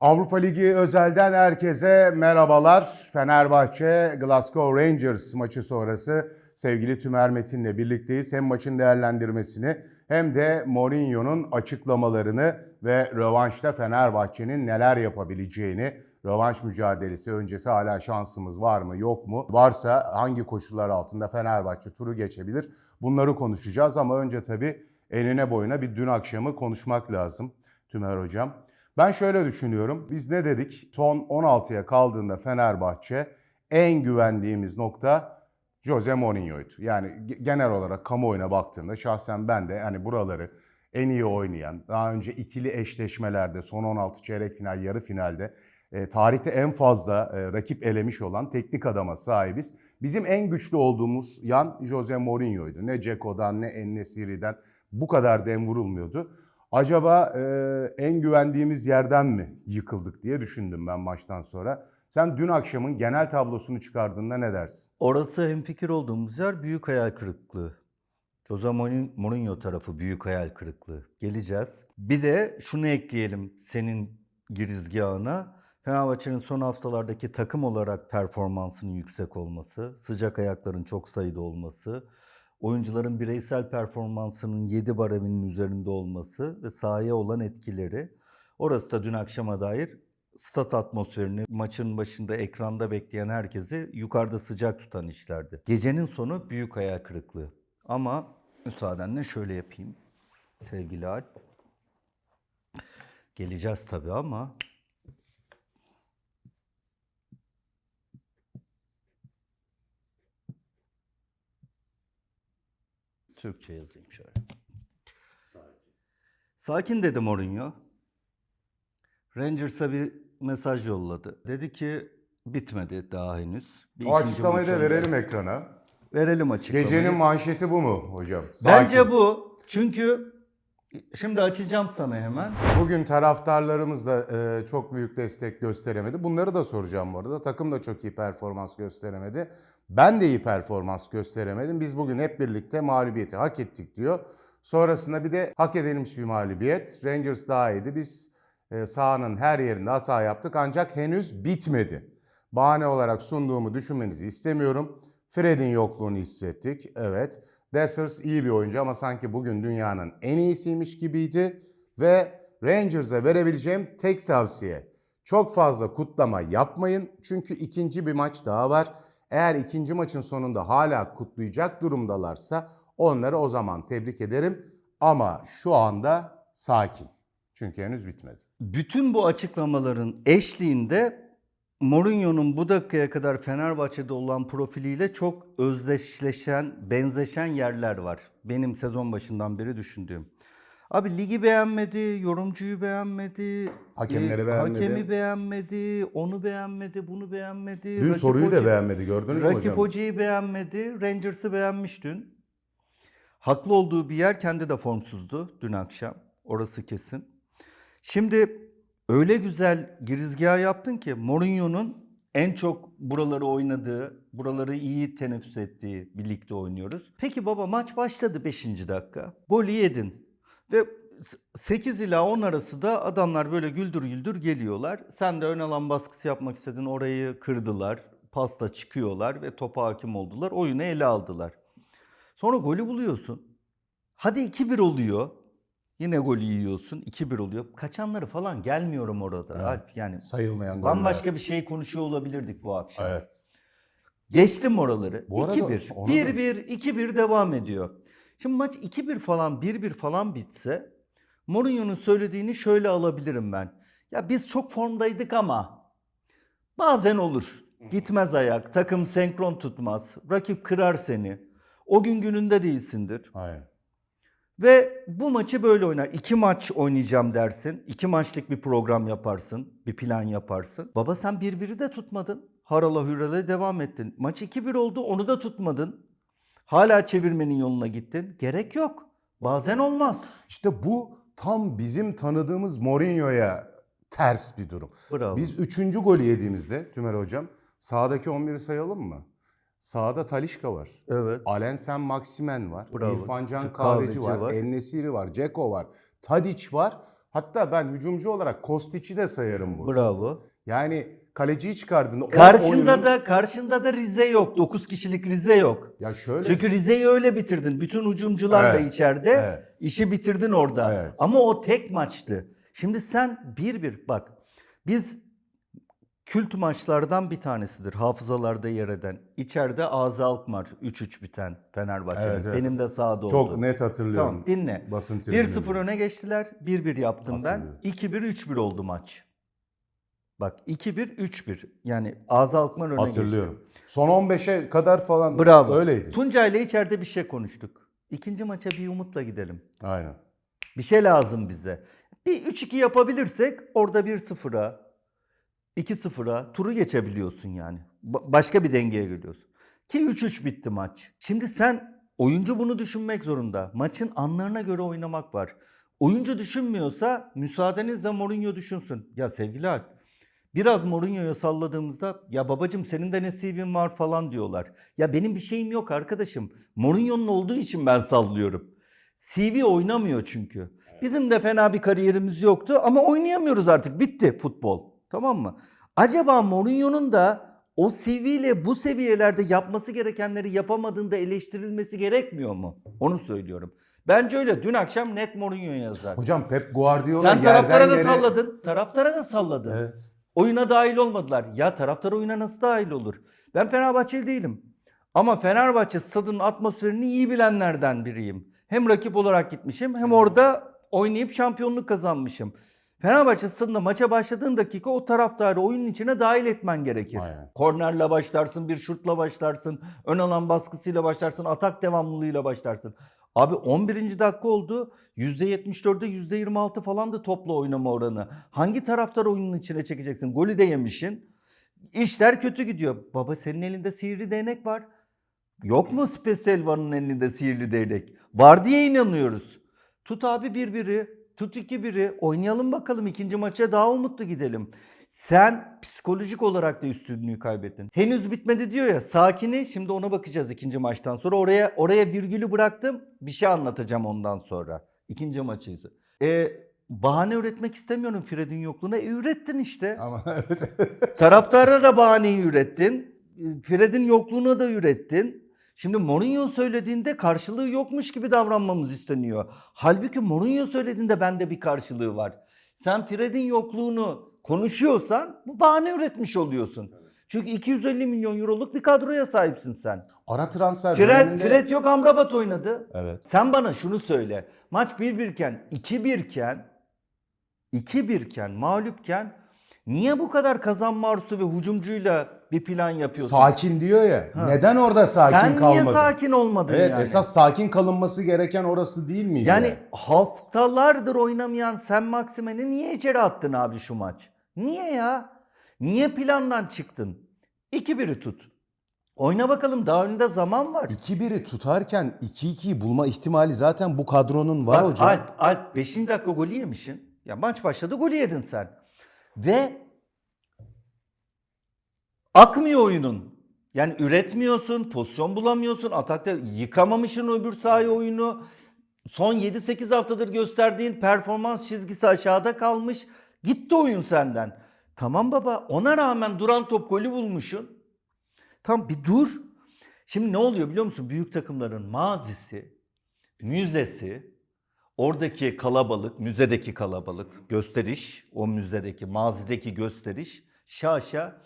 Avrupa Ligi özelden herkese merhabalar. Fenerbahçe Glasgow Rangers maçı sonrası sevgili Tümer Metin'le birlikteyiz. Hem maçın değerlendirmesini hem de Mourinho'nun açıklamalarını ve rövanşta Fenerbahçe'nin neler yapabileceğini, rövanş mücadelesi öncesi hala şansımız var mı yok mu? Varsa hangi koşullar altında Fenerbahçe turu geçebilir? Bunları konuşacağız ama önce tabii enine boyuna bir dün akşamı konuşmak lazım Tümer Hocam. Ben şöyle düşünüyorum. Biz ne dedik? Son 16'ya kaldığında Fenerbahçe en güvendiğimiz nokta Jose Mourinho'ydu. Yani ge- genel olarak kamuoyuna baktığımda şahsen ben de hani buraları en iyi oynayan, daha önce ikili eşleşmelerde, son 16 çeyrek final, yarı finalde e, tarihte en fazla e, rakip elemiş olan teknik adama sahibiz. Bizim en güçlü olduğumuz yan Jose Mourinho'ydu. Ne Ceko'dan ne Ennesiri'den bu kadar dem vurulmuyordu. Acaba e, en güvendiğimiz yerden mi yıkıldık diye düşündüm ben maçtan sonra. Sen dün akşamın genel tablosunu çıkardığında ne dersin? Orası hemfikir olduğumuz yer büyük hayal kırıklığı. Jose Mourin- Mourinho tarafı büyük hayal kırıklığı. Geleceğiz. Bir de şunu ekleyelim senin girizgahına. Fenerbahçe'nin son haftalardaki takım olarak performansının yüksek olması, sıcak ayakların çok sayıda olması, oyuncuların bireysel performansının 7 bareminin üzerinde olması ve sahaya olan etkileri. Orası da dün akşama dair stat atmosferini maçın başında ekranda bekleyen herkesi yukarıda sıcak tutan işlerdi. Gecenin sonu büyük hayal kırıklığı. Ama müsaadenle şöyle yapayım sevgili Alp. Geleceğiz tabii ama Türkçe yazayım şöyle. Sakin dedi Mourinho. Rangers'a bir mesaj yolladı. Dedi ki bitmedi daha henüz. Bir O açıklamayı da verelim oynayacağız. ekrana. Verelim açıklamayı. Gecenin manşeti bu mu hocam? Bence Sakin. bu. Çünkü şimdi açacağım sana hemen. Bugün taraftarlarımız da e, çok büyük destek gösteremedi. Bunları da soracağım bu arada. Takım da çok iyi performans gösteremedi. Ben de iyi performans gösteremedim. Biz bugün hep birlikte mağlubiyeti hak ettik diyor. Sonrasında bir de hak edilmiş bir mağlubiyet. Rangers daha iyiydi. Biz e, sahanın her yerinde hata yaptık ancak henüz bitmedi. Bahane olarak sunduğumu düşünmenizi istemiyorum. Fred'in yokluğunu hissettik. Evet. Dessers iyi bir oyuncu ama sanki bugün dünyanın en iyisiymiş gibiydi. Ve Rangers'a verebileceğim tek tavsiye. Çok fazla kutlama yapmayın. Çünkü ikinci bir maç daha var. Eğer ikinci maçın sonunda hala kutlayacak durumdalarsa onları o zaman tebrik ederim. Ama şu anda sakin. Çünkü henüz bitmedi. Bütün bu açıklamaların eşliğinde Mourinho'nun bu dakikaya kadar Fenerbahçe'de olan profiliyle çok özdeşleşen, benzeşen yerler var. Benim sezon başından beri düşündüğüm. Abi ligi beğenmedi, yorumcuyu beğenmedi, Hakemleri e, beğenmedi. hakemi beğenmedi, onu beğenmedi, bunu beğenmedi. Dün rakip soruyu da hoca- beğenmedi gördünüz mü Rakip hocam? hocayı beğenmedi, Rangers'ı beğenmiş dün. Haklı olduğu bir yer kendi de formsuzdu dün akşam. Orası kesin. Şimdi öyle güzel girizgah yaptın ki Mourinho'nun en çok buraları oynadığı, buraları iyi teneffüs ettiği bir ligde oynuyoruz. Peki baba maç başladı 5. dakika. Golü yedin. Ve 8 ila 10 arası da adamlar böyle güldür güldür geliyorlar. Sen de ön alan baskısı yapmak istedin. Orayı kırdılar. Pasta çıkıyorlar ve topa hakim oldular. Oyunu ele aldılar. Sonra golü buluyorsun. Hadi 2-1 oluyor. Yine golü yiyorsun. 2-1 oluyor. Kaçanları falan gelmiyorum orada. Evet. Alp yani Sayılmayan goller. bambaşka bir şey konuşuyor olabilirdik bu akşam. Evet. Geçtim oraları. Bu arada 2-1. onu da- 1-1, 2-1 devam ediyor. Şimdi maç 2-1 falan 1-1 falan bitse Mourinho'nun söylediğini şöyle alabilirim ben. Ya biz çok formdaydık ama bazen olur. Gitmez ayak, takım senkron tutmaz, rakip kırar seni. O gün gününde değilsindir. Aynen. Ve bu maçı böyle oynar. İki maç oynayacağım dersin. İki maçlık bir program yaparsın. Bir plan yaparsın. Baba sen birbiri de tutmadın. Harala hürrele devam ettin. Maç 2-1 oldu onu da tutmadın. Hala çevirmenin yoluna gittin. Gerek yok. Bazen olmaz. İşte bu tam bizim tanıdığımız Mourinho'ya ters bir durum. Bravo. Biz üçüncü golü yediğimizde Tümer Hocam sağdaki 11'i sayalım mı? Sağda Talişka var. Evet. Alensen Maksimen var. Bravo. İrfan Can Kahveci var. var. Ennesiri var. Ceko var. Tadic var. Hatta ben hücumcu olarak Kostic'i de sayarım burada. Bravo. Yani kaleciyi çıkardın. o Karşında oyunun- da karşında da Rize yok. 9 kişilik Rize yok. Ya şöyle. Çünkü Rize'yi öyle bitirdin. Bütün hücumcularla Evet, içeride evet. işi bitirdin orada. Evet. Ama o tek maçtı. Şimdi sen bir bir bak. Biz kült maçlardan bir tanesidir. Hafızalarda yer eden. İçeride Ağzı Alkmaar 3-3 biten Fenerbahçe'nin. Evet, evet. Benim de Çok oldu. net hatırlıyorum. Tamam dinle. Basın 1-0 tribününde. öne geçtiler. 1-1 yaptım ben. Hatırlıyorum. 2-1 3-1 oldu maç. Bak 2-1 3-1. Yani Ağzı Alkmaar öne geçti. Hatırlıyorum. Son 15'e kadar falan Bravo. öyleydi. Tunca ile içeride bir şey konuştuk. İkinci maça bir umutla gidelim. Aynen. Bir şey lazım bize. Bir 3-2 yapabilirsek orada 1-0'a, 2-0'a turu geçebiliyorsun yani. Ba- başka bir dengeye geliyorsun. Ki 3-3 bitti maç. Şimdi sen oyuncu bunu düşünmek zorunda. Maçın anlarına göre oynamak var. Oyuncu düşünmüyorsa müsaadenizle Mourinho düşünsün. Ya sevgili Alp, biraz Mourinho'ya salladığımızda ya babacım senin de ne CV'in var falan diyorlar. Ya benim bir şeyim yok arkadaşım. Mourinho'nun olduğu için ben sallıyorum. CV oynamıyor çünkü. Bizim de fena bir kariyerimiz yoktu ama oynayamıyoruz artık. Bitti futbol. Tamam mı? Acaba Mourinho'nun da o ile bu seviyelerde yapması gerekenleri yapamadığında eleştirilmesi gerekmiyor mu? Onu söylüyorum. Bence öyle. Dün akşam net Mourinho yazar. Hocam Pep Guardiola Sen taraftara yerden da yere... salladın. Taraftara da salladın. Evet. Oyuna dahil olmadılar. Ya taraftar oyuna nasıl dahil olur? Ben Fenerbahçeli değilim. Ama Fenerbahçe stadının atmosferini iyi bilenlerden biriyim. Hem rakip olarak gitmişim hem orada oynayıp şampiyonluk kazanmışım. Fenerbahçe stadında maça başladığın dakika o taraftarı oyunun içine dahil etmen gerekir. Aynen. Kornerle başlarsın, bir şutla başlarsın, ön alan baskısıyla başlarsın, atak devamlılığıyla başlarsın. Abi 11. dakika oldu. %74'e %26 falan da topla oynama oranı. Hangi taraftar oyunun içine çekeceksin? Golü de yemişsin. İşler kötü gidiyor. Baba senin elinde sihirli değnek var. Yok mu Speselva'nın elinde sihirli değnek? Var diye inanıyoruz. Tut abi bir biri, tut iki biri. Oynayalım bakalım ikinci maça daha umutlu gidelim. Sen psikolojik olarak da üstünlüğü kaybettin. Henüz bitmedi diyor ya sakini şimdi ona bakacağız ikinci maçtan sonra. Oraya oraya virgülü bıraktım. Bir şey anlatacağım ondan sonra. İkinci maçı. E, bahane üretmek istemiyorum Fred'in yokluğuna. E, ürettin işte. Ama evet. Taraftara da bahaneyi ürettin. Fred'in yokluğuna da ürettin. Şimdi Mourinho söylediğinde karşılığı yokmuş gibi davranmamız isteniyor. Halbuki Mourinho söylediğinde bende bir karşılığı var. Sen Fred'in yokluğunu konuşuyorsan bu bahane üretmiş oluyorsun. Çünkü 250 milyon euroluk bir kadroya sahipsin sen. Ara transfer Fred, döneminde- Fred yok Amrabat oynadı. Evet. Sen bana şunu söyle. Maç 1-1 iken, 2-1 iken, 2-1 iken, mağlupken niye bu kadar kazanma arzusu ve hücumcuyla bir plan yapıyorsun? Sakin diyor ya. Ha. Neden orada sakin Sen kalmadın? niye sakin olmadın Evet yani? esas sakin kalınması gereken orası değil miydi? yani haftalardır oynamayan Sen Maximen'i niye içeri attın abi şu maç? Niye ya? Niye plandan çıktın? 2-1'i tut. Oyna bakalım daha önünde zaman var. 2-1'i tutarken 2-2'yi bulma ihtimali zaten bu kadronun var Bak, hocam. Alp, Alp 5. dakika golü yemişsin. Ya maç başladı golü yedin sen. Ve akmıyor oyunun. Yani üretmiyorsun, pozisyon bulamıyorsun, atakta yıkamamışsın öbür sahaya oyunu. Son 7-8 haftadır gösterdiğin performans çizgisi aşağıda kalmış. Gitti oyun senden. Tamam baba ona rağmen duran top golü bulmuşsun. Tam bir dur. Şimdi ne oluyor biliyor musun? Büyük takımların mazisi, müzesi, oradaki kalabalık, müzedeki kalabalık, gösteriş, o müzedeki, mazideki gösteriş, şaşa,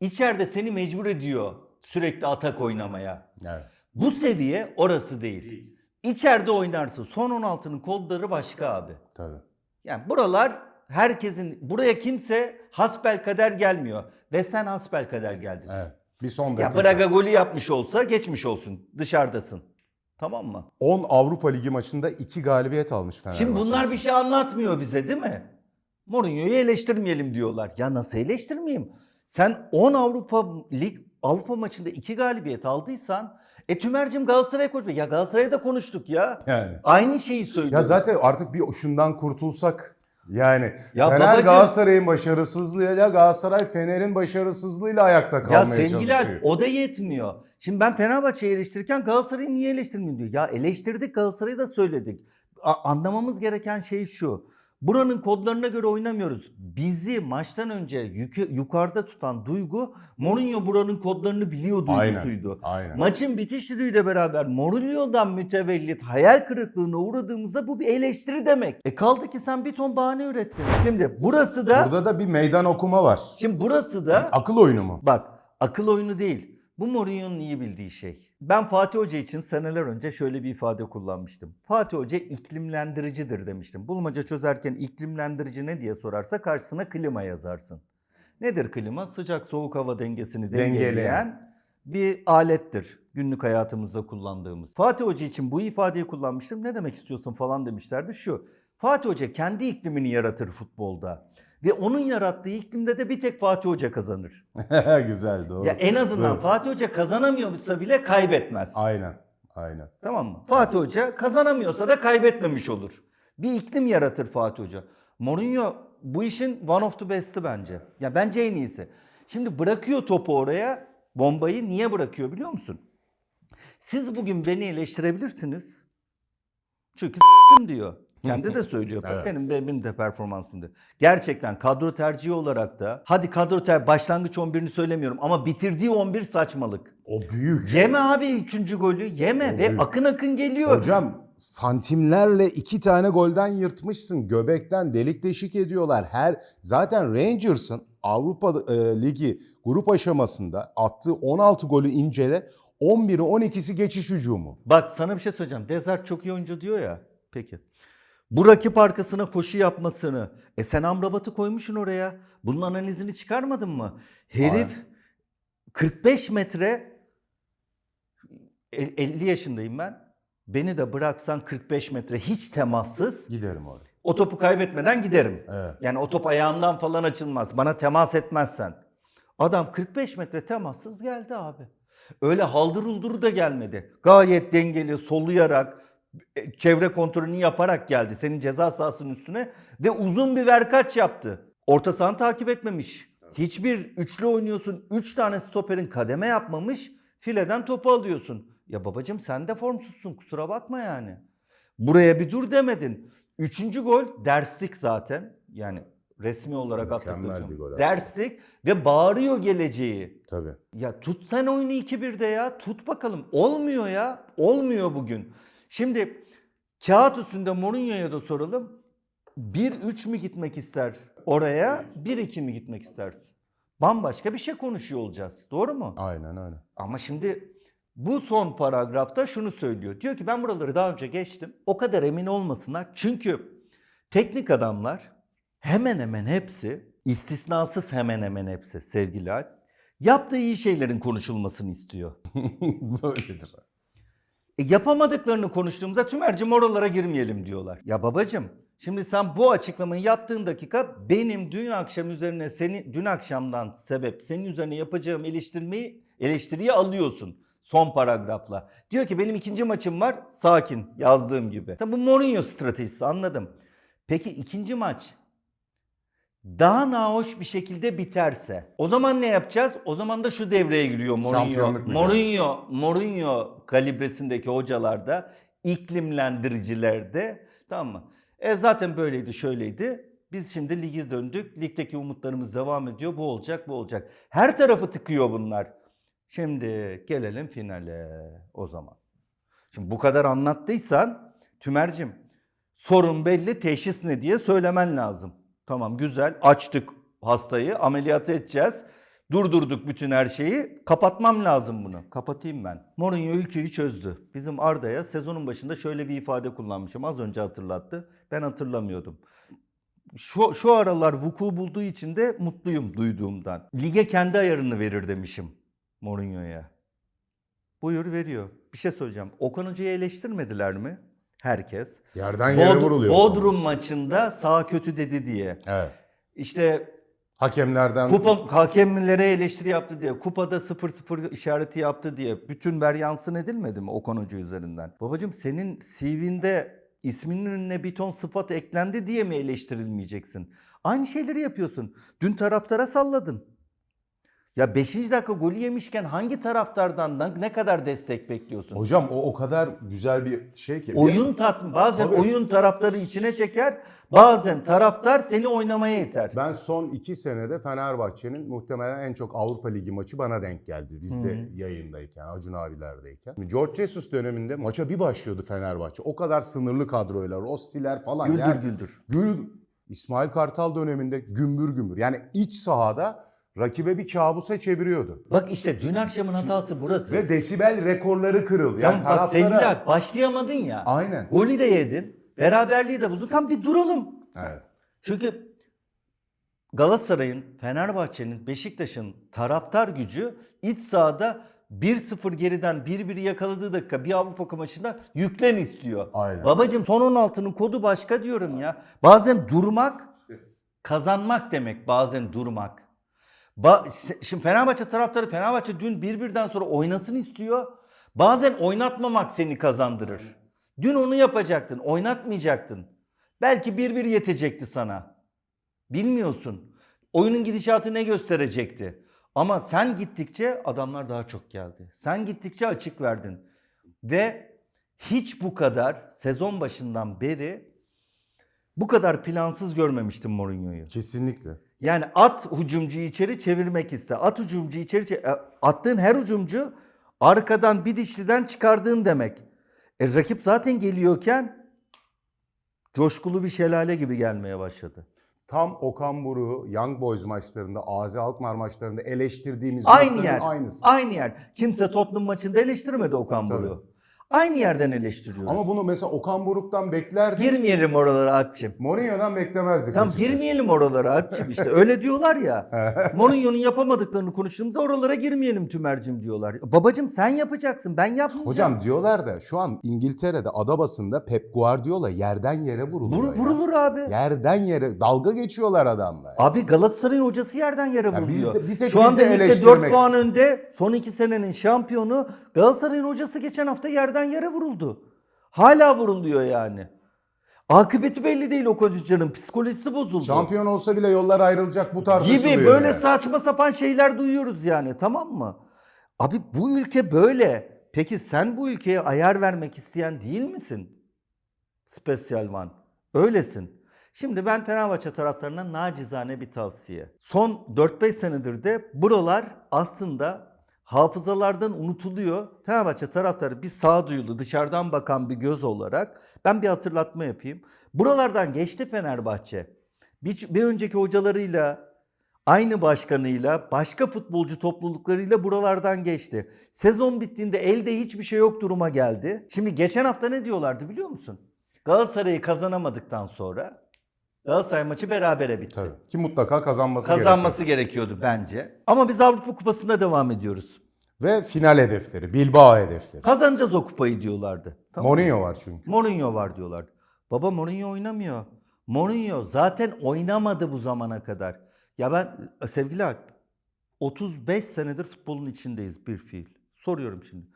içeride seni mecbur ediyor sürekli atak oynamaya. Evet. Bu seviye orası değil. İçeride oynarsın. Son 16'nın kodları başka abi. Tabii. Yani buralar herkesin, buraya kimse hasbel kader gelmiyor. Ve sen hasbel kader geldin. Evet. Bir son Ya dakika. Braga golü yapmış olsa geçmiş olsun. Dışarıdasın. Tamam mı? 10 Avrupa Ligi maçında 2 galibiyet almış Fenerbahçe. Şimdi bunlar bir şey anlatmıyor bize değil mi? Mourinho'yu eleştirmeyelim diyorlar. Ya nasıl eleştirmeyeyim? Sen 10 Avrupa Lig Avrupa maçında 2 galibiyet aldıysan e Tümer'cim Galatasaray'a koş. Ya Galatasaray'da konuştuk ya. Yani. Aynı şeyi söylüyoruz. Ya zaten artık bir şundan kurtulsak yani Ya Fener babacığım- Galatasaray'ın başarısızlığıyla Galatasaray Fener'in başarısızlığıyla ayakta Ya kalmaya sevgiler çalışıyor. o da yetmiyor. Şimdi ben Fenerbahçe'yi eleştirirken Galatasaray'ı niye eleştirmeyeyim diyor. Ya eleştirdik Galatasaray'ı da söyledik. A- anlamamız gereken şey şu. Buranın kodlarına göre oynamıyoruz. Bizi maçtan önce yükü- yukarıda tutan duygu Mourinho buranın kodlarını biliyor duygusuydu. Aynen. Maçın bitiş düdüğüyle beraber Mourinho'dan mütevellit hayal kırıklığına uğradığımızda bu bir eleştiri demek. E kaldı ki sen bir ton bahane ürettin. Şimdi burası da Burada da bir meydan okuma var. şimdi burası da Akıl oyunu mu? Bak akıl oyunu değil. Bu Mourinho'nun iyi bildiği şey. Ben Fatih Hoca için seneler önce şöyle bir ifade kullanmıştım. Fatih Hoca iklimlendiricidir demiştim. Bulmaca çözerken iklimlendirici ne diye sorarsa karşısına klima yazarsın. Nedir klima? Sıcak soğuk hava dengesini Dengeleyen. dengeleyen bir alettir. Günlük hayatımızda kullandığımız. Fatih Hoca için bu ifadeyi kullanmıştım. Ne demek istiyorsun falan demişlerdi. Şu. Fatih Hoca kendi iklimini yaratır futbolda. Ve onun yarattığı iklimde de bir tek Fatih Hoca kazanır. Güzel doğru. Ya en azından Evet. Fatih Hoca kazanamıyorsa bile kaybetmez. Aynen. Aynen. Tamam mı? Fatih Hoca kazanamıyorsa da kaybetmemiş olur. Bir iklim yaratır Fatih Hoca. Mourinho bu işin one of the best'i bence. Ya bence en iyisi. Şimdi bırakıyor topu oraya. Bombayı niye bırakıyor biliyor musun? Siz bugün beni eleştirebilirsiniz. Çünkü diyor. Kendi de söylüyor. Evet. Benim, benim de performansım diyor. Gerçekten kadro tercihi olarak da hadi kadro ter başlangıç 11'ini söylemiyorum ama bitirdiği 11 saçmalık. O büyük. Yeme abi üçüncü golü yeme O ve büyük. akın akın geliyor. Hocam santimlerle iki tane golden yırtmışsın. Göbekten delik deşik ediyorlar. Her zaten Rangers'ın Avrupa e, Ligi grup aşamasında attığı 16 golü incele. 11'i 12'si geçiş hücumu. Bak sana bir şey söyleyeceğim. Desert çok iyi oyuncu diyor ya. Peki. Bu rakip arkasına koşu yapmasını. E sen Amrabat'ı koymuşsun oraya. Bunun analizini çıkarmadın mı? Herif 45 metre e- 50 yaşındayım ben. Beni de bıraksan 45 metre hiç temassız Giderim oraya. o topu kaybetmeden giderim. Evet. Yani o top ayağımdan falan açılmaz. Bana temas etmezsen. Adam 45 metre temassız geldi abi. Öyle haldır uldur da gelmedi. Gayet dengeli, soluyarak, e, çevre kontrolünü yaparak geldi senin ceza sahasının üstüne ve uzun bir verkaç yaptı. Orta sahanı takip etmemiş. Hiçbir üçlü oynuyorsun. Üç tane stoperin kademe yapmamış. Fileden topu alıyorsun. Ya babacım sen de formsuzsun kusura bakma yani. Buraya bir dur demedin. Üçüncü gol derslik zaten. Yani resmi olarak attık. Derslik ve bağırıyor geleceği. Tabii. Ya tut sen oyunu 2-1'de ya. Tut bakalım. Olmuyor ya. Olmuyor bugün. Şimdi kağıt üstünde Mourinho'ya da soralım. 1-3 mü gitmek ister oraya? 1-2 mi gitmek istersin? Bambaşka bir şey konuşuyor olacağız. Doğru mu? Aynen öyle. Ama şimdi bu son paragrafta şunu söylüyor. Diyor ki ben buraları daha önce geçtim. O kadar emin olmasınlar. Çünkü teknik adamlar hemen hemen hepsi, istisnasız hemen hemen hepsi sevgili Alp, yaptığı iyi şeylerin konuşulmasını istiyor. Böyledir. E yapamadıklarını konuştuğumuzda tümercim oralara girmeyelim diyorlar. Ya babacım şimdi sen bu açıklamayı yaptığın dakika benim dün akşam üzerine seni dün akşamdan sebep senin üzerine yapacağım eleştirmeyi eleştiriyi alıyorsun son paragrafla. Diyor ki benim ikinci maçım var sakin yazdığım gibi. Tabi bu Mourinho stratejisi anladım. Peki ikinci maç daha nahoş bir şekilde biterse o zaman ne yapacağız? O zaman da şu devreye giriyor Mourinho. Mourinho, Mourinho kalibresindeki hocalarda, iklimlendiricilerde tamam mı? E zaten böyleydi, şöyleydi. Biz şimdi ligi döndük. Ligdeki umutlarımız devam ediyor. Bu olacak, bu olacak. Her tarafı tıkıyor bunlar. Şimdi gelelim finale o zaman. Şimdi bu kadar anlattıysan Tümercim sorun belli teşhis ne diye söylemen lazım. Tamam güzel açtık hastayı ameliyat edeceğiz. Durdurduk bütün her şeyi. Kapatmam lazım bunu. Kapatayım ben. Mourinho ülkeyi çözdü. Bizim Arda'ya sezonun başında şöyle bir ifade kullanmışım. Az önce hatırlattı. Ben hatırlamıyordum. Şu, şu aralar vuku bulduğu için de mutluyum duyduğumdan. Lige kendi ayarını verir demişim Mourinho'ya. Buyur veriyor. Bir şey söyleyeceğim. Okan Hoca'yı eleştirmediler mi? Herkes. Yerden yere Bod- vuruluyor. Bodrum maçında sağ kötü dedi diye. Evet. İşte Hakemlerden kupa hakemlere eleştiri yaptı diye. Kupada 0-0 işareti yaptı diye. Bütün veryansın edilmedi mi Okan Hoca üzerinden? Babacım senin CV'nde isminin önüne bir ton sıfat eklendi diye mi eleştirilmeyeceksin? Aynı şeyleri yapıyorsun. Dün taraftara salladın. Ya 5. dakika golü yemişken hangi taraftardan ne- kadar destek bekliyorsun? Hocam o o kadar güzel bir şey ki. Oyun tat bazen Tabii. oyun taraftarı içine çeker, bazen taraftar seni oynamaya iter. Ben son iki senede Fenerbahçe'nin muhtemelen en çok Avrupa Ligi maçı bana denk geldi. Biz de yayındayken, Acun abilerdeyken. George Jesus döneminde maça bir başlıyordu Fenerbahçe. O kadar sınırlı kadroyla, Rossi'ler falan. Güldür yani güldür. Gül, İsmail Kartal döneminde gümbür gümbür. Yani iç sahada rakibe bir kabusa çeviriyordu. Bak işte dün akşamın hatası burası. Ve desibel rekorları kırıldı. Yani bak taraftara- sevgiler başlayamadın ya. Aynen. Golü de yedin. Beraberliği de buldun. Tam bir duralım. Evet. Çünkü Galatasaray'ın, Fenerbahçe'nin, Beşiktaş'ın taraftar gücü iç sahada 1-0 geriden 1-1'i yakaladığı dakika bir Avrupa maçında yüklen istiyor. Aynen. Babacım son 16'nın kodu başka diyorum ya. Bazen durmak kazanmak demek bazen durmak. Ba- Şimdi Fenerbahçe taraftarı Fenerbahçe dün 1-1'den sonra oynasın istiyor. Bazen oynatmamak seni kazandırır. Dün onu yapacaktın, oynatmayacaktın. Belki 1-1 yetecekti sana. Bilmiyorsun. Oyunun gidişatı ne gösterecekti? Ama sen gittikçe adamlar daha çok geldi. Sen gittikçe açık verdin. Ve hiç bu kadar sezon başından beri bu kadar plansız görmemiştim Mourinho'yu. Kesinlikle. Yani at hücumcuyu içeri çevirmek iste. At hücumcuyu içeri çe- e, attığın her hücumcu arkadan bir dişliden çıkardığın demek. E, rakip zaten geliyorken coşkulu bir şelale gibi gelmeye başladı. Tam Okan Buruk'u Young Boys maçlarında, Azi Alkmaar maçlarında eleştirdiğimiz Aynı yer. aynısı. Aynı yer. Kimse Tottenham maçında eleştirmedi Okan. Buruk'u. Aynı yerden eleştiriyoruz. Ama bunu mesela Okan Buruk'tan beklerdik. girmeyelim oralara Alp'cim. Mourinho'dan beklemezdik Tam açıkçası. girmeyelim oralara Alp'cim işte. Öyle diyorlar ya. Mourinho'nun yapamadıklarını konuştuğumuzda oralara girmeyelim Tümer'cim diyorlar. Babacım sen yapacaksın ben yapmayacağım. Hocam diyorlar da şu an İngiltere'de ada basında Pep Guardiola yerden yere vuruluyor. Vur- ya. vurulur abi. Yerden yere dalga geçiyorlar adamla. Abi Galatasaray'ın hocası yerden yere Ya biz vuruluyor. de- bir tek Şu biz anda de ligde 4 eleştirmek. puan önde. Son 2 senenin şampiyonu Galatasaray'ın hocası geçen hafta yerden yere vuruldu. Hala vuruluyor yani. Akıbeti belli değil o hocanın psikolojisi bozuldu. Şampiyon olsa bile yollar ayrılacak bu tartışılıyor. gibi böyle yani. saçma sapan şeyler duyuyoruz yani tamam mı? Abi bu ülke böyle. Peki sen bu ülkeye ayar vermek isteyen değil misin? Special One. Öylesin. Şimdi ben Fenerbahçe taraftarına nacizane bir tavsiye. Son 4-5 senedir de buralar aslında hafızalardan unutuluyor. Fenerbahçe taraftarı bir sağduyulu dışarıdan bakan bir göz olarak ben bir hatırlatma yapayım. Buralardan geçti Fenerbahçe. Bir, bir önceki hocalarıyla aynı başkanıyla, başka futbolcu topluluklarıyla buralardan geçti. Sezon bittiğinde elde hiçbir şey yok duruma geldi. Şimdi geçen hafta ne diyorlardı biliyor musun? Galatasaray'ı kazanamadıktan sonra Galatasaray maçı berabere bitti. Tabii. Ki mutlaka kazanması, Kazanması gerekiyordu bence. Ama biz Avrupa Kupası'na devam ediyoruz. Ve final hedefleri, Bilbao hedefleri. Kazanacağız o kupayı diyorlardı. Tamam? Mourinho var çünkü. Mourinho var diyorlardı. Baba Mourinho oynamıyor. Mourinho zaten oynamadı bu zamana kadar. Ya ben sevgili Alp 35 senedir futbolun içindeyiz bir fiil. Soruyorum şimdi.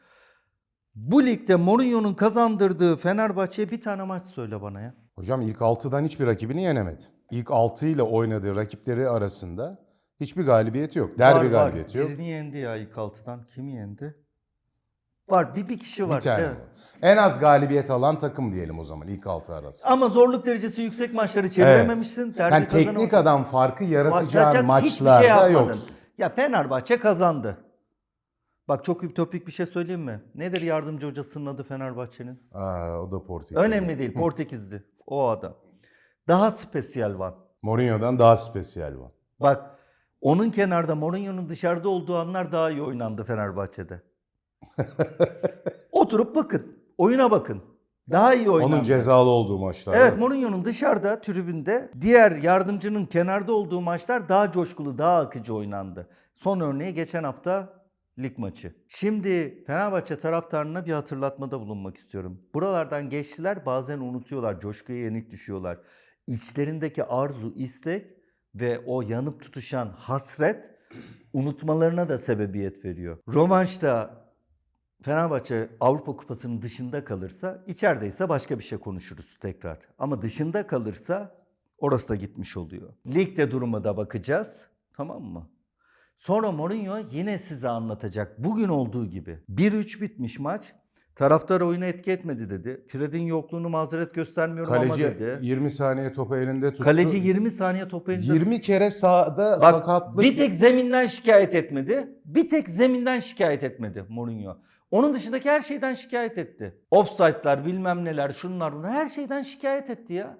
Bu ligde Mourinho'nun kazandırdığı Fenerbahçe'ye bir tane maç söyle bana ya. Hocam ilk 6'dan hiçbir rakibini yenemedi. İlk 6 ile oynadığı rakipleri arasında hiçbir galibiyeti yok. Derbi Var, var. galibiyeti yok. Birini yendi ya ilk altıdan. Kimi yendi? Var bir, bir kişi var. Bir tane evet. var. En az galibiyet alan takım diyelim o zaman ilk 6 arası. Ama zorluk derecesi yüksek maçları çevirememişsin. Derbi Yani teknik adam farkı Yapacak hiçbir maçlarda şey yok. Ya Fenerbahçe kazandı. Bak çok ütopik bir şey söyleyeyim mi? Nedir yardımcı hocasının adı Fenerbahçe'nin? Aa, o da Portekiz. Önemli değil. Portekizli. O adam. Daha spesiyel var. Mourinho'dan daha spesiyel var. Bak onun kenarda Mourinho'nun dışarıda olduğu anlar daha iyi oynandı Fenerbahçe'de. Oturup bakın. Oyuna bakın. Daha iyi oynandı. Onun cezalı olduğu maçlarda. Evet Mourinho'nun dışarıda tribünde diğer yardımcının kenarda olduğu maçlar daha coşkulu, daha akıcı oynandı. Son örneği geçen hafta lig maçı. Şimdi Fenerbahçe taraftarına bir hatırlatmada bulunmak istiyorum. Buralardan geçtiler bazen unutuyorlar, coşkuya yenik düşüyorlar. İçlerindeki arzu, istek ve o yanıp tutuşan hasret unutmalarına da sebebiyet veriyor. Rövanşta Fenerbahçe Avrupa Kupası'nın dışında kalırsa, içerideyse başka bir şey konuşuruz tekrar. Ama dışında kalırsa orası da gitmiş oluyor. Ligde duruma da bakacağız. Tamam mı? Sonra Mourinho yine size anlatacak. Bugün olduğu gibi. 1-3 bitmiş maç. Taraftar oyunu etki etmedi dedi. Fred'in yokluğunu mazeret göstermiyorum ama Kaleci dedi. 20 saniye topu elinde tuttu. Kaleci 20 saniye topu elinde 20 kere sağda Bak sakatlık. bir tek zeminden şikayet etmedi. Bir tek zeminden şikayet etmedi Mourinho. Onun dışındaki her şeyden şikayet etti. Offside'lar bilmem neler şunlar bunlar her şeyden şikayet etti ya.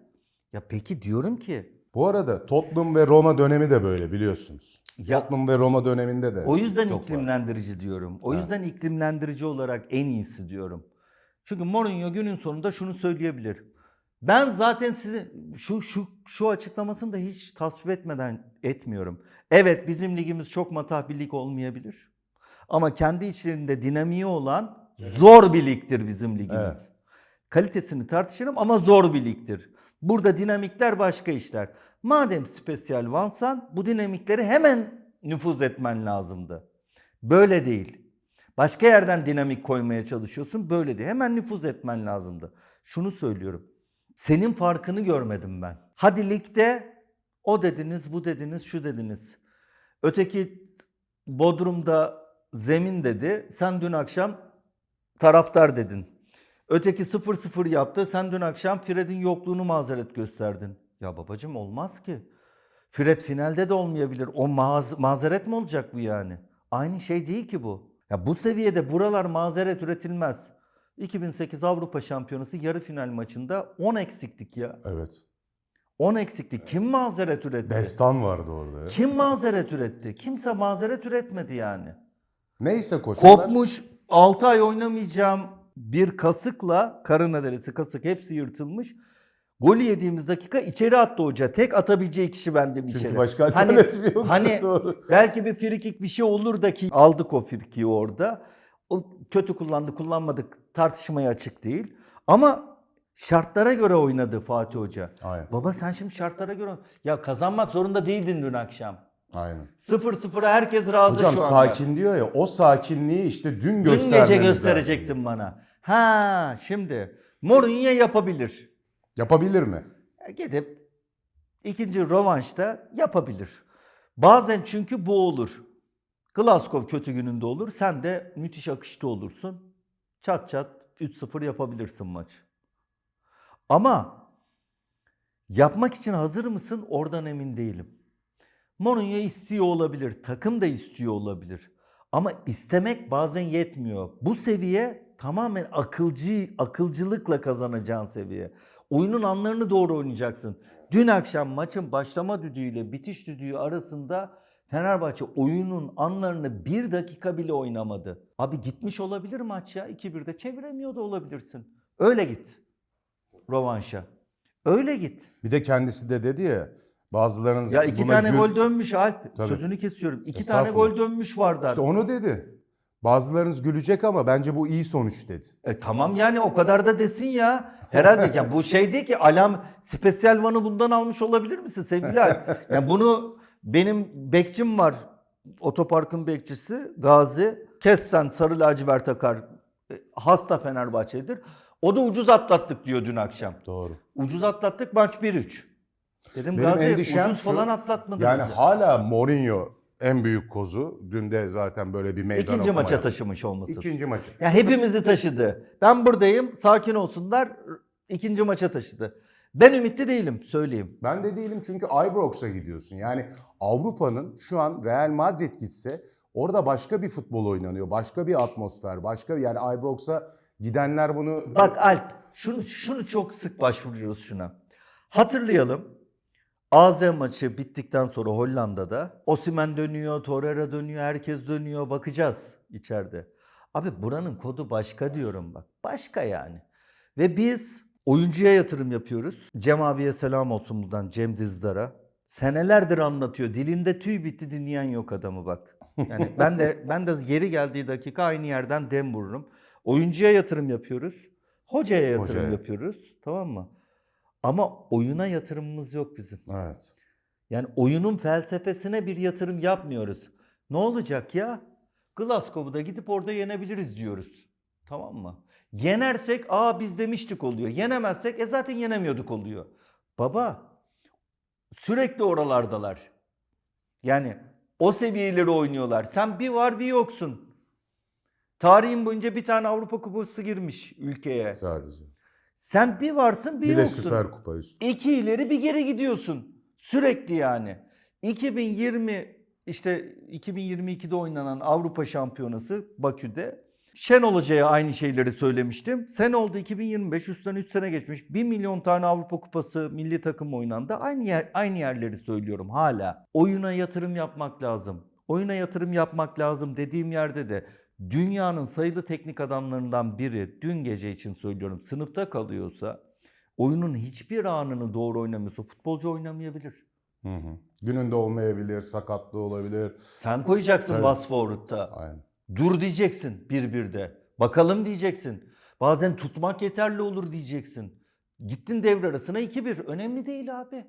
Ya peki diyorum ki Bu arada Tottenham ve Roma dönemi de böyle biliyorsunuz. Ya- Tottenham ve Roma döneminde de o yüzden çok var. iklimlendirici diyorum. O Evet. yüzden iklimlendirici olarak en iyisi diyorum. Çünkü Mourinho günün sonunda şunu söyleyebilir. Ben zaten sizi şu şu şu açıklamasını da hiç tasvip etmeden etmiyorum. Evet bizim ligimiz çok matah bir lig olmayabilir. Ama kendi içlerinde dinamiği olan zor bir ligdir bizim ligimiz. Evet. Kalitesini tartışırım ama zor bir ligdir. Burada dinamikler başka işler. Madem spesiyal vansan bu dinamikleri hemen nüfuz etmen lazımdı. Böyle değil. Başka yerden dinamik koymaya çalışıyorsun. Böyle değil. Hemen nüfuz etmen lazımdı. Şunu söylüyorum. Senin farkını görmedim ben. Hadi ligde o dediniz, bu dediniz, şu dediniz. Öteki Bodrum'da zemin dedi. Sen dün akşam taraftar dedin. Öteki 0-0 yaptı. Sen dün akşam Fred'in yokluğunu mazeret gösterdin. Ya babacım olmaz ki. Fred finalde de olmayabilir. O maz- mazeret mi olacak bu yani? Aynı şey değil ki bu. Ya bu seviyede buralar mazeret üretilmez. 2008 Avrupa Şampiyonası yarı final maçında 10 eksiktik ya. Evet. 10 eksiktik. Kim mazeret üretti? Destan vardı orada. ya. Kim mazeret üretti? Kimse mazeret üretmedi yani. Neyse koşullar. Kopmuş 6 ay oynamayacağım bir kasıkla karın derisi kasık hepsi yırtılmış. Golü yediğimiz dakika içeri attı hoca. Tek atabileceği kişi bendim Çünkü içeri. başka Hani- alternatif yoktu. Hani Doğru. belki bir frikik bir şey olur da ki aldık o frikiyi orada. O kötü kullandı kullanmadık tartışmaya açık değil. Ama şartlara göre oynadı Fatih Hoca. Aynen. Baba sen şimdi şartlara göre ya kazanmak zorunda değildin dün akşam. Aynen. 0-0'a herkes razı Hocam şu anda. sakin diyor ya o sakinliği işte dün Dün göstermemiz gece lazım. gösterecektin bana. Ha şimdi Mourinho yapabilir. Yapabilir mi? Gidip ikinci rövanşta yapabilir. Bazen çünkü bu olur. Glasgow kötü gününde olur. Sen de müthiş akışta olursun. Çat çat 3-0 yapabilirsin maç. Ama yapmak için hazır mısın? Oradan emin değilim. Mourinho istiyor olabilir. Takım da istiyor olabilir. Ama istemek bazen yetmiyor. Bu seviye tamamen akılcı, akılcılıkla kazanacağın seviye. Oyunun anlarını doğru oynayacaksın. Dün akşam maçın başlama düdüğüyle bitiş düdüğü arasında Fenerbahçe oyunun anlarını bir dakika bile oynamadı. Abi gitmiş olabilir maç ya. 2-1'de çeviremiyor da olabilirsin. Öyle git. Rovanşa. Öyle git. Bir de kendisi de dedi ya bazılarınız Ya iki buna tane gül- gol dönmüş Alp. Tabii. Sözünü kesiyorum. İki tane Estağfurullah. gol dönmüş vardı. İşte onu dedi. Bazılarınız gülecek ama bence bu iyi sonuç dedi. E tamam yani o kadar da desin ya. Herhalde ya bu şey değil ki alam spesiyel vanı bundan almış olabilir misin sevgili Alp? Yani bunu benim bekçim var. Otoparkın bekçisi Gazi. Kessen sarı lacivert takar. E, Hasta Fenerbahçe'dir. O da ucuz atlattık diyor dün akşam. Doğru. Ucuz atlattık maç 1-3. Dedim Benim Gazi endişem ucuz şu, falan atlatmadınız. Yani ya. hala Mourinho en büyük kozu. Dün de zaten böyle bir meydan İkinci maça yaptı. taşımış olması. İkinci maçı. Ya hepimizi taşıdı. Ben buradayım, sakin olsunlar. ikinci maça taşıdı. Ben ümitli değilim, söyleyeyim. Ben de değilim çünkü Ibrox'a gidiyorsun. Yani Avrupa'nın şu an Real Madrid gitse orada başka bir futbol oynanıyor. Başka bir atmosfer. Başka yani Ibrox'a gidenler bunu Bak Alp, şunu şunu çok sık başvuruyoruz şuna. Hatırlayalım. AZ maçı bittikten sonra Hollanda'da Osimhen dönüyor, Torreira dönüyor, herkes dönüyor. Bakacağız içeride. Abi buranın kodu başka diyorum bak. Başka yani. Ve biz oyuncuya yatırım yapıyoruz. Cem abiye selam olsun buradan Cem Dizdar'a. Senelerdir anlatıyor. Dilinde tüy bitti dinleyen yok adamı bak. Yani ben de ben de yeri geldiği dakika aynı yerden dem vururum. Oyuncuya yatırım yapıyoruz. Hocaya yatırım Hocaya. yapıyoruz. Tamam mı? Ama oyuna yatırımımız yok bizim. Evet. Yani oyunun felsefesine bir yatırım yapmıyoruz. Ne olacak ya? Glasgow'u da gidip orada yenebiliriz diyoruz. Tamam mı? Yenersek aa biz demiştik oluyor. Yenemezsek e zaten yenemiyorduk oluyor. Baba sürekli oralardalar. Yani O seviyeleri oynuyorlar. Sen bir var bir yoksun. Tarihin boyunca bir tane Avrupa Kupası girmiş ülkeye. Sadece. Sen bir varsın bir, Bir de yoksun. Süper Kupa üstü. İki ileri bir geri gidiyorsun. Sürekli yani. 2020 işte 2022'de oynanan Avrupa Şampiyonası Bakü'de Şenol Hoca'ya aynı şeyleri söylemiştim. Sen oldu 2025 üstten 3 sene geçmiş. 1 milyon tane Avrupa Kupası milli takım oynandı. Aynı yer aynı yerleri söylüyorum hala. Oyuna yatırım yapmak lazım. Oyuna yatırım yapmak lazım dediğim yerde de dünyanın sayılı teknik adamlarından biri dün gece için söylüyorum sınıfta kalıyorsa oyunun hiçbir anını doğru oynamıyorsa futbolcu oynamayabilir. Hı hı. Gününde olmayabilir, sakatlığı olabilir. Sen koyacaksın Tabii. bas forward'ta. Aynen. Dur diyeceksin bir birde. Bakalım diyeceksin. Bazen tutmak yeterli olur diyeceksin. Gittin devre arasına 2-1. Önemli değil abi.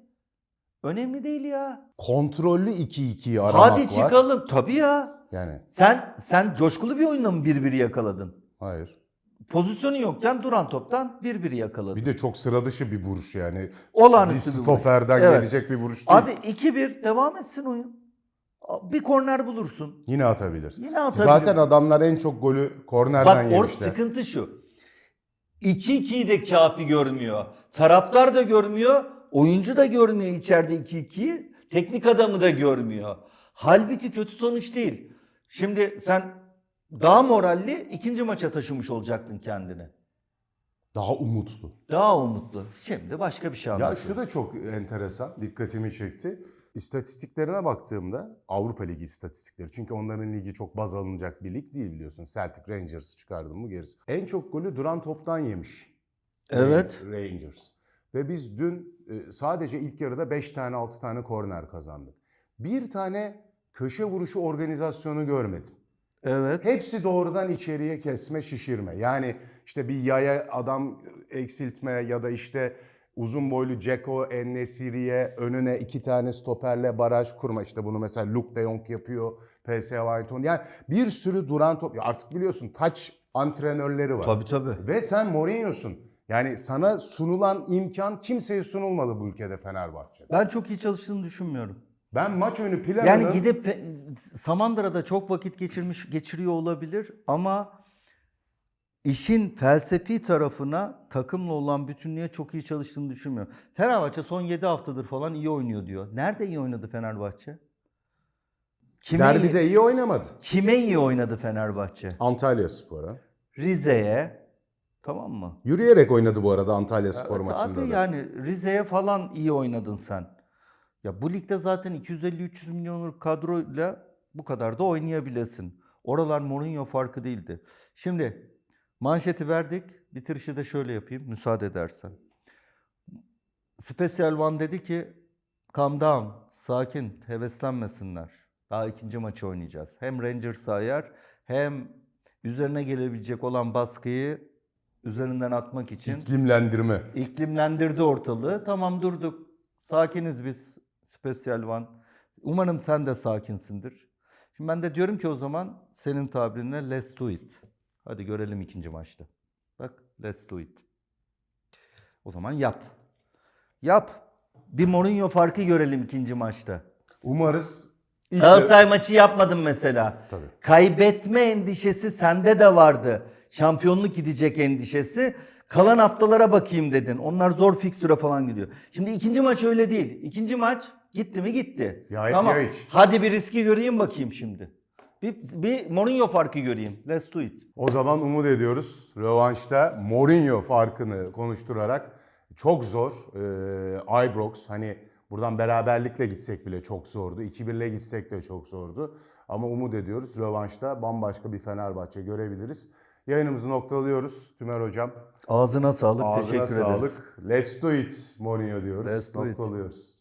Önemli değil ya. Kontrollü 2-2'yi aramak Hadi var. çıkalım. Tabii ya. Yani Sen sen coşkulu bir oyunla mı 1-1'i yakaladın? hayır. Pozisyonu yokken duran toptan 1-1'i yakaladın. Bir de çok sıra dışı bir vuruş yani. Olağanüstü bir vuruş. stoperden Evet. gelecek bir vuruş değil. Abi 2-1 devam etsin oyun. Bir korner bulursun. Yine atabilir. Yine atabilirsin. Zaten adamlar en çok golü kornerden Bak or yemişler. sıkıntı şu. 2-2'yi de kafi görmüyor. Taraftar da görmüyor. Oyuncu da görmüyor içeride 2-2'yi. Teknik adamı da görmüyor. Halbuki kötü sonuç değil. Şimdi sen daha moralli ikinci maça taşımış olacaktın kendini. Daha umutlu. Daha umutlu. Şimdi başka bir şey Ya anlatıyorum. şu da çok enteresan, dikkatimi çekti. İstatistiklerine baktığımda Avrupa Ligi istatistikleri. Çünkü onların ligi çok baz alınacak bir lig değil biliyorsun. Celtic Rangers'ı çıkardım mı gerisi. En çok golü duran toptan yemiş. Evet. Rangers. Ve biz dün e, sadece ilk yarıda 5 tane 6 tane korner kazandık. Bir tane köşe vuruşu organizasyonu görmedim. Evet. Hepsi doğrudan içeriye kesme, şişirme. Yani işte bir yaya adam eksiltme ya da işte uzun boylu Ceko, Ennesiri'ye önüne iki tane stoperle baraj kurma. İşte bunu mesela Luke de Jong yapıyor, PSV Eindhoven. Yani bir sürü duran top. Ya Artık biliyorsun taç antrenörleri var. Tabii tabii. Ve sen Mourinho'sun. Yani sana sunulan imkan kimseye sunulmadı bu ülkede Fenerbahçe'de. Ben çok iyi çalıştığını düşünmüyorum. Ben maç önü planını... Yani gidip e, Samandıra'da çok vakit geçirmiş geçiriyor olabilir ama işin felsefi tarafına takımla olan bütünlüğe çok iyi çalıştığını düşünmüyorum. Fenerbahçe son 7 haftadır falan iyi oynuyor diyor. Nerede iyi oynadı Fenerbahçe? Kime, iyi, Derbide iyi oynamadı. kime iyi oynadı Fenerbahçe? Antalya Spor'a. Rize'ye tamam mı? Yürüyerek oynadı bu arada Antalya Spor Evet maçında Abi da. yani Rize'ye falan iyi oynadın sen. Ya bu ligde zaten 250-300 milyonluk kadroyla bu kadar da oynayabilesin. Oralar Mourinho farkı değildi. Şimdi manşeti verdik. Bitirişi de şöyle yapayım müsaade edersen. Special One dedi ki calm down, sakin, heveslenmesinler. Daha ikinci maçı oynayacağız. Hem Rangers'a yer hem üzerine gelebilecek olan baskıyı üzerinden atmak için İklimlendirme. İklimlendirdi ortalığı. Tamam durduk. Sakiniz biz. Special One. Umarım sen de sakinsindir. Şimdi ben de diyorum ki o zaman senin tabirinle let's do it. Hadi görelim ikinci maçta. Bak let's do it. O zaman yap. Yap. Bir Mourinho farkı görelim ikinci maçta. Umarız ilk Galatasaray maçı yapmadın mesela. Tabii. Kaybetme endişesi sende de vardı. Şampiyonluk gidecek endişesi. Kalan haftalara bakayım dedin. Onlar zor fikstüre falan gidiyor. Şimdi ikinci maç öyle değil. İkinci maç gitti mi gitti. Ya tamam. ya hiç. Hadi bir riski göreyim bakayım şimdi. Bir, bir Mourinho farkı göreyim. Let's do it. O zaman umut ediyoruz. Rövanşta Mourinho farkını konuşturarak çok zor. Ee, Ibrox hani buradan beraberlikle gitsek bile çok zordu. 2-1'le gitsek de çok zordu. Ama umut ediyoruz. Rövanşta bambaşka bir Fenerbahçe görebiliriz. Yayınımızı noktalıyoruz Tümer Hocam. Ağzına sağlık. Ağzına Teşekkür sağlık. ederiz. Let's do it Mourinho diyoruz. Let's do it. Noktalıyoruz.